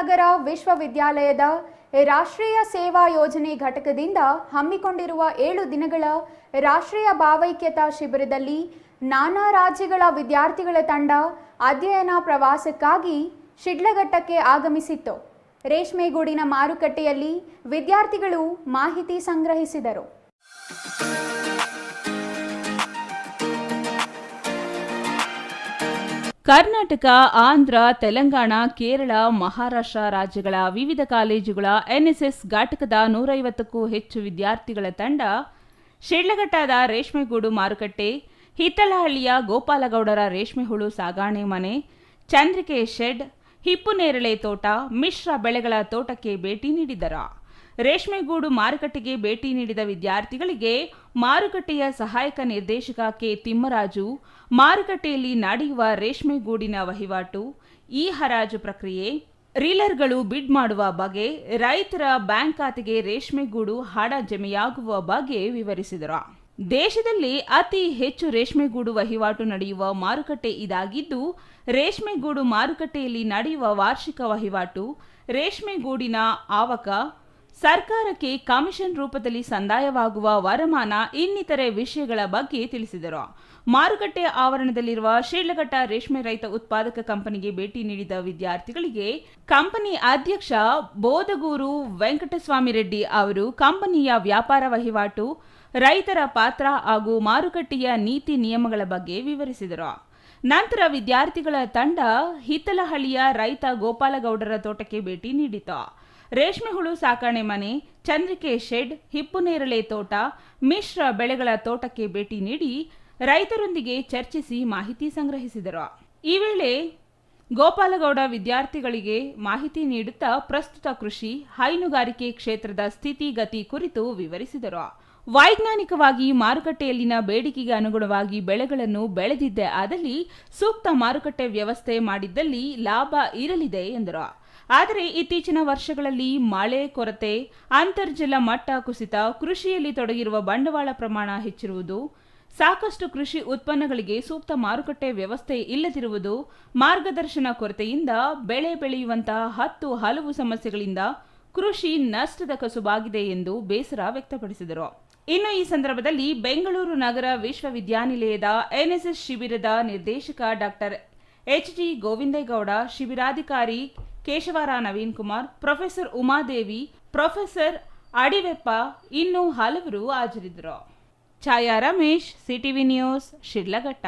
ನಗರ ವಿಶ್ವವಿದ್ಯಾಲಯದ ರಾಷ್ಟ್ರೀಯ ಸೇವಾ ಯೋಜನೆ ಘಟಕದಿಂದ ಹಮ್ಮಿಕೊಂಡಿರುವ ಏಳು ದಿನಗಳ ರಾಷ್ಟ್ರೀಯ ಭಾವೈಕ್ಯತಾ ಶಿಬಿರದಲ್ಲಿ ನಾನಾ ರಾಜ್ಯಗಳ ವಿದ್ಯಾರ್ಥಿಗಳ ತಂಡ ಅಧ್ಯಯನ ಪ್ರವಾಸಕ್ಕಾಗಿ ಶಿಡ್ಲಘಟ್ಟಕ್ಕೆ ಆಗಮಿಸಿತ್ತು. ರೇಷ್ಮೆಗೂಡಿನ ಮಾರುಕಟ್ಟೆಯಲ್ಲಿ ವಿದ್ಯಾರ್ಥಿಗಳು ಮಾಹಿತಿ ಸಂಗ್ರಹಿಸಿದರು. ಕರ್ನಾಟಕ, ಆಂಧ್ರ, ತೆಲಂಗಾಣ, ಕೇರಳ, ಮಹಾರಾಷ್ಟ್ರ ರಾಜ್ಯಗಳ ವಿವಿಧ ಕಾಲೇಜುಗಳ ಎನ್ಎಸ್ಎಸ್ ಘಟಕದ ನೂರೈವತ್ತಕ್ಕೂ ಹೆಚ್ಚು ವಿದ್ಯಾರ್ಥಿಗಳ ತಂಡ, ಶಿಡ್ಲಘಟ್ಟದ ರೇಷ್ಮೆಗೂಡು ಮಾರುಕಟ್ಟೆ, ಹಿತ್ತಲಹಳ್ಳಿಯ ಗೋಪಾಲಗೌಡರ ರೇಷ್ಮೆ ಹುಳು ಸಾಗಾಣೆ ಮನೆ, ಚಂದ್ರಿಕೆ ಶೆಡ್ ಹಿಪ್ಪುನೇರಳೆ ತೋಟ, ಮಿಶ್ರ ಬೆಳೆಗಳ ತೋಟಕ್ಕೆ ಭೇಟಿ ನೀಡಿದರು. ರೇಷ್ಮೆಗೂಡು ಮಾರುಕಟ್ಟೆಗೆ ಭೇಟಿ ನೀಡಿದ ವಿದ್ಯಾರ್ಥಿಗಳಿಗೆ ಮಾರುಕಟ್ಟೆಯ ಸಹಾಯಕ ನಿರ್ದೇಶಕ ಕೆ ತಿಮ್ಮರಾಜು, ಮಾರುಕಟ್ಟೆಯಲ್ಲಿ ನಡೆಯುವ ರೇಷ್ಮೆಗೂಡಿನ ವಹಿವಾಟು, ಈ ಹರಾಜು ಪ್ರಕ್ರಿಯೆ, ರೀಲರ್ಗಳು ಬಿಡ್ ಮಾಡುವ ಬಗೆ, ರೈತರ ಬ್ಯಾಂಕ್ ಖಾತೆಗೆ ರೇಷ್ಮೆಗೂಡು ಹಣ ಜಮೆಯಾಗುವ ಬಗ್ಗೆ ವಿವರಿಸಿದರು. ದೇಶದಲ್ಲಿ ಅತಿ ಹೆಚ್ಚು ರೇಷ್ಮೆಗೂಡು ವಹಿವಾಟು ನಡೆಯುವ ಮಾರುಕಟ್ಟೆ ಇದಾಗಿದ್ದು, ರೇಷ್ಮೆಗೂಡು ಮಾರುಕಟ್ಟೆಯಲ್ಲಿ ನಡೆಯುವ ವಾರ್ಷಿಕ ವಹಿವಾಟು, ರೇಷ್ಮೆಗೂಡಿನ ಆವಕ ಸರ್ಕಾರಕ್ಕೆ ಕಮಿಷನ್ ರೂಪದಲ್ಲಿ ಸಂದಾಯವಾಗುವ ವರಮಾನ ಇನ್ನಿತರೆ ವಿಷಯಗಳ ಬಗ್ಗೆ ತಿಳಿಸಿದರು. ಮಾರುಕಟ್ಟೆ ಆವರಣದಲ್ಲಿರುವ ಶ್ರೀಲಘಟ್ಟ ರೇಷ್ಮೆ ರೈತ ಉತ್ಪಾದಕ ಕಂಪನಿಗೆ ಭೇಟಿ ನೀಡಿದ ವಿದ್ಯಾರ್ಥಿಗಳಿಗೆ ಕಂಪನಿ ಅಧ್ಯಕ್ಷ ಬೋಧಗೂರು ವೆಂಕಟಸ್ವಾಮಿ ರೆಡ್ಡಿ ಅವರು ಕಂಪನಿಯ ವ್ಯಾಪಾರ ವಹಿವಾಟು, ರೈತರ ಪಾತ್ರ ಹಾಗೂ ಮಾರುಕಟ್ಟೆಯ ನೀತಿ ನಿಯಮಗಳ ಬಗ್ಗೆ ವಿವರಿಸಿದರು. ನಂತರ ವಿದ್ಯಾರ್ಥಿಗಳ ತಂಡ ಹಿತ್ತಲಹಳ್ಳಿಯ ರೈತ ಗೋಪಾಲಗೌಡರ ತೋಟಕ್ಕೆ ಭೇಟಿ ನೀಡಿತು. ರೇಷ್ಮೆ ಹುಳು ಸಾಕಣೆ ಮನೆ, ಚಂದ್ರಿಕೆ ಶೆಡ್ ಹಿಪ್ಪುನೇರಳೆ ತೋಟ, ಮಿಶ್ರ ಬೆಳೆಗಳ ತೋಟಕ್ಕೆ ಭೇಟಿ ನೀಡಿ ರೈತರೊಂದಿಗೆ ಚರ್ಚಿಸಿ ಮಾಹಿತಿ ಸಂಗ್ರಹಿಸಿದರು. ಈ ವೇಳೆ ಗೋಪಾಲಗೌಡ ವಿದ್ಯಾರ್ಥಿಗಳಿಗೆ ಮಾಹಿತಿ ನೀಡುತ್ತಾ ಪ್ರಸ್ತುತ ಕೃಷಿ, ಹೈನುಗಾರಿಕೆ ಕ್ಷೇತ್ರದ ಸ್ಥಿತಿಗತಿ ಕುರಿತು ವಿವರಿಸಿದರು. ವೈಜ್ಞಾನಿಕವಾಗಿ ಮಾರುಕಟ್ಟೆಯಲ್ಲಿನ ಬೇಡಿಕೆಗೆ ಅನುಗುಣವಾಗಿ ಬೆಳೆಗಳನ್ನು ಬೆಳೆದಿದ್ದೇ. ಆದಲ್ಲಿ ಸೂಕ್ತ ಮಾರುಕಟ್ಟೆ ವ್ಯವಸ್ಥೆ ಮಾಡಿದ್ದಲ್ಲಿ ಲಾಭ ಇರಲಿದೆ ಎಂದರು. ಆದರೆ ಇತ್ತೀಚಿನ ವರ್ಷಗಳಲ್ಲಿ ಮಳೆ, ಕೊರತೆ, ಅಂತರ್ಜಲ ಮಟ್ಟ ಕುಸಿತ, ಕೃಷಿಯಲ್ಲಿ ತೊಡಗಿರುವ ಬಂಡವಾಳ ಪ್ರಮಾಣ ಹೆಚ್ಚಿರುವುದು, ಸಾಕಷ್ಟು ಕೃಷಿ ಉತ್ಪನ್ನಗಳಿಗೆ ಸೂಕ್ತ ಮಾರುಕಟ್ಟೆ ವ್ಯವಸ್ಥೆ ಇಲ್ಲದಿರುವುದು, ಮಾರ್ಗದರ್ಶನ ಕೊರತೆಯಿಂದ ಬೆಳೆ ಬೆಳೆಯುವಂತಹ ಹತ್ತು ಹಲವು ಸಮಸ್ಯೆಗಳಿಂದ ಕೃಷಿ ನಷ್ಟದ ಕಸುಬಾಗಿದೆ ಎಂದು ಬೇಸರ ವ್ಯಕ್ತಪಡಿಸಿದರು. ಇನ್ನು ಈ ಸಂದರ್ಭದಲ್ಲಿ ಬೆಂಗಳೂರು ನಗರ ವಿಶ್ವವಿದ್ಯಾನಿಲಯದ ಎನ್ಎಸ್ಎಸ್ ಶಿಬಿರದ ನಿರ್ದೇಶಕ ಡಾಕ್ಟರ್ ಎಚ್ ಡಿ ಗೋವಿಂದೇಗೌಡ, ಶಿಬಿರಾಧಿಕಾರಿ ಕೇಶವರ ನವೀನ್ ಕುಮಾರ್, ಪ್ರೊಫೆಸರ್ ಉಮಾದೇವಿ, ಪ್ರೊಫೆಸರ್ ಅಡಿವೆಪ್ಪ ಇನ್ನೂ ಹಲವರು ಹಾಜರಿದ್ದರು. ಛಾಯಾ ರಮೇಶ್, ಸಿಟಿವಿ ನ್ಯೂಸ್ ಶಿಡ್ಲಘಟ್ಟ